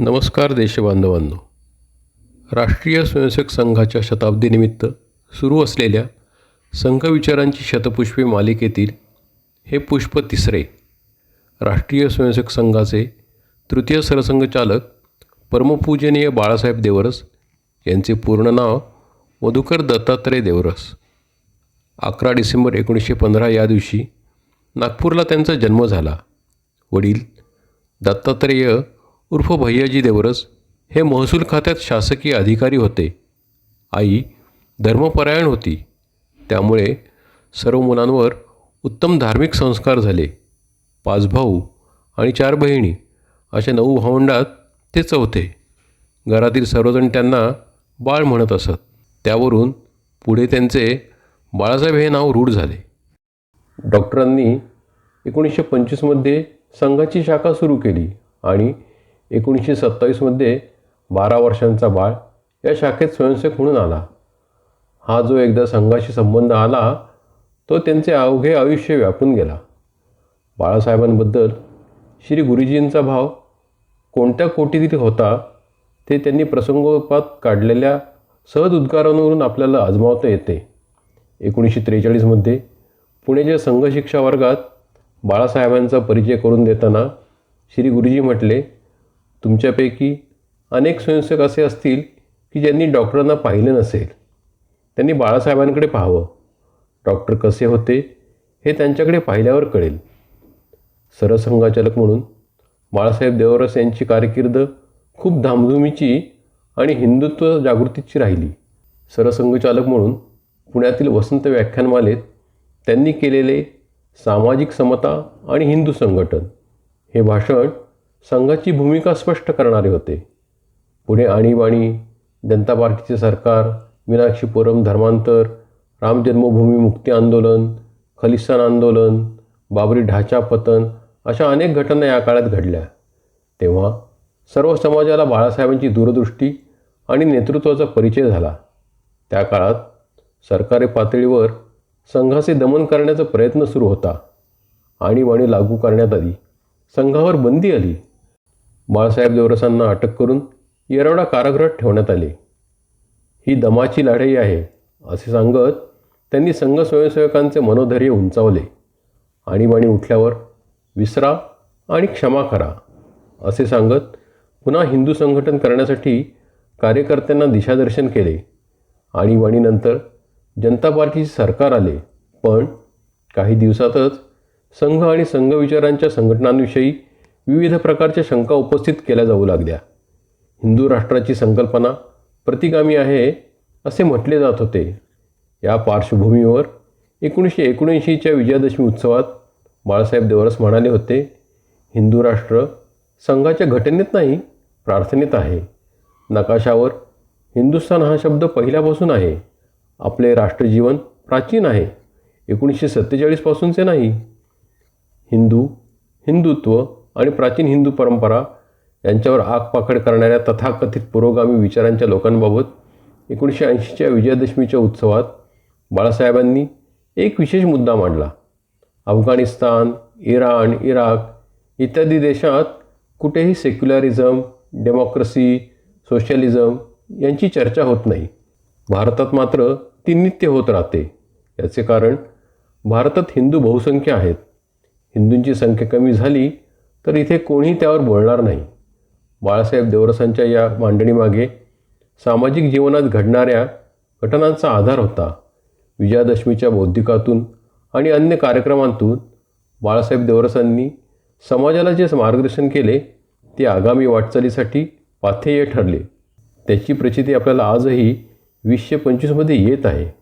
नमस्कार देशबांधवांनो. राष्ट्रीय स्वयंसेवक संघाच्या शताब्दीनिमित्त सुरू असलेल्या संघविचारांची शतपुष्पे मालिकेतील हे पुष्प तिसरे राष्ट्रीय स्वयंसेवक संघाचे तृतीय सरसंघचालक परमपूजनीय बाळासाहेब देवरस यांचे पूर्ण नाव मधुकर दत्तात्रय देवरस. अकरा डिसेंबर एकोणीसशे पंधरा या दिवशी नागपूरला त्यांचा जन्म झाला. वडील दत्तात्रेय उर्फ भैयाजी देवरस हे महसूल खात्यात शासकीय अधिकारी होते. आई धर्मपरायण होती. त्यामुळे सर्व मुलांवर उत्तम धार्मिक संस्कार झाले. पाच भाऊ आणि चार बहिणी अशा नऊ भावंडात ते चौथे घरातील सर्वजण त्यांना बाळ म्हणत असत. त्यावरून पुढे त्यांचे बाळासाहेब हे नाव रूढ झाले. डॉक्टरांनी एकोणीसशे पंचवीसमध्ये संघाची शाखा सुरू केली आणि एकोणीसशे सत्तावीसमध्ये बारा वर्षांचा बाळ या शाखेत स्वयंसेवक म्हणून आला. हा जो एकदा संघाशी संबंध आला तो त्यांचे अवघे आयुष्य व्यापून गेला. बाळासाहेबांबद्दल श्री गुरुजींचा भाव कोणत्या कोटीतील होता ते त्यांनी प्रसंगोपात काढलेल्या सहज उद्गारांवरून आपल्याला आजमावता येते. एकोणीसशे त्रेचाळीसमध्ये पुण्याच्या संघ शिक्षा वर्गात बाळासाहेबांचा परिचय करून देताना श्री गुरुजी म्हटले तुमच्यापैकी अनेक स्वयंसेवक असे असतील की ज्यांनी डॉक्टरांना पाहिले नसेल. त्यांनी बाळासाहेबांकडे पाहावं. डॉक्टर कसे होते हे त्यांच्याकडे पाहिल्यावर कळेल. सरसंघाचालक म्हणून बाळासाहेब देवरस यांची कारकीर्द खूप धामधुमीची आणि हिंदुत्व जागृतीची राहिली. सरसंघचालक म्हणून पुण्यातील वसंत व्याख्यानमालेत त्यांनी केलेले सामाजिक समता आणि हिंदू संघटन हे भाषण संघाची भूमिका स्पष्ट करणारे होते. पुढे आणीबाणी जनता पार्टीचे सरकार मीनाक्षीपुरम धर्मांतर राम जन्मभूमी मुक्ती आंदोलन खलिस्तान आंदोलन बाबरी ढाचा पतन अशा अनेक घटना या काळात घडल्या. तेव्हा सर्व समाजाला बाळासाहेबांची दूरदृष्टी आणि नेतृत्वाचा परिचय झाला. त्या काळात सरकारी पातळीवर संघाचे दमन करण्याचा प्रयत्न सुरू होता. आणीबाणी लागू करण्यात आली. संघावर बंदी आली. बाळासाहेब देवरसांना अटक करून येरवडा कारागृहात ठेवण्यात आले. ही दमाची लढाई आहे असे सांगत त्यांनी संघ स्वयंसेवकांचे मनोधैर्य उंचावले. आणीबाणी उठल्यावर विसरा आणि क्षमा करा असे सांगत पुन्हा हिंदू संघटन करण्यासाठी कार्यकर्त्यांना दिशादर्शन केले. आणीबाणीनंतर जनता पार्टीचे सरकार आले. पण काही दिवसातच संघ आणि संघविचारांच्या संघटनांविषयी विविध प्रकारच्या शंका उपस्थित केल्या जाऊ लागल्या. हिंदू राष्ट्राची संकल्पना प्रतिगामी आहे असे म्हटले जात होते. या पार्श्वभूमीवर एकोणीसशे एकोणऐंशीच्या विजयादशमी उत्सवात बाळासाहेब देवरस म्हणाले होते हिंदू राष्ट्र संघाच्या घटनेत नाही प्रार्थनेत आहे. नकाशावर हिंदुस्थान हा शब्द पहिल्यापासून आहे. आपले राष्ट्रजीवन प्राचीन आहे एकोणीसशे सत्तेचाळीसपासूनचे नाही. हिंदू हिंदुत्व आणि प्राचीन हिंदू परंपरा यांच्यावर आगपाखड करणाऱ्या तथाकथित पुरोगामी विचारांच्या लोकांबाबत एकोणीसशे ऐंशीच्या विजयादशमीच्या उत्सवात बाळासाहेबांनी एक विशेष मुद्दा मांडला. अफगाणिस्तान इराण इराक इत्यादी देशात कुठेही सेक्युलरिझम डेमोक्रेसी सोशलिझम यांची चर्चा होत नाही. भारतात मात्र ती नित्य होत राहते. याचे कारण भारतात हिंदू बहुसंख्य आहेत. हिंदूंची संख्या कमी झाली तर इथे कोणीही त्यावर बोलणार नाही. बाळासाहेब देवरसांच्या या मांडणीमागे सामाजिक जीवनात घडणाऱ्या घटनांचा आधार होता. विजयादशमीच्या बौद्धिकातून आणि अन्य कार्यक्रमांतून बाळासाहेब देवरसांनी समाजाला जे मार्गदर्शन केले ते आगामी वाटचालीसाठी पाथेय ठरले. त्याची प्रचिती आपल्याला आजही वीसशे पंचवीसमध्ये येत आहे.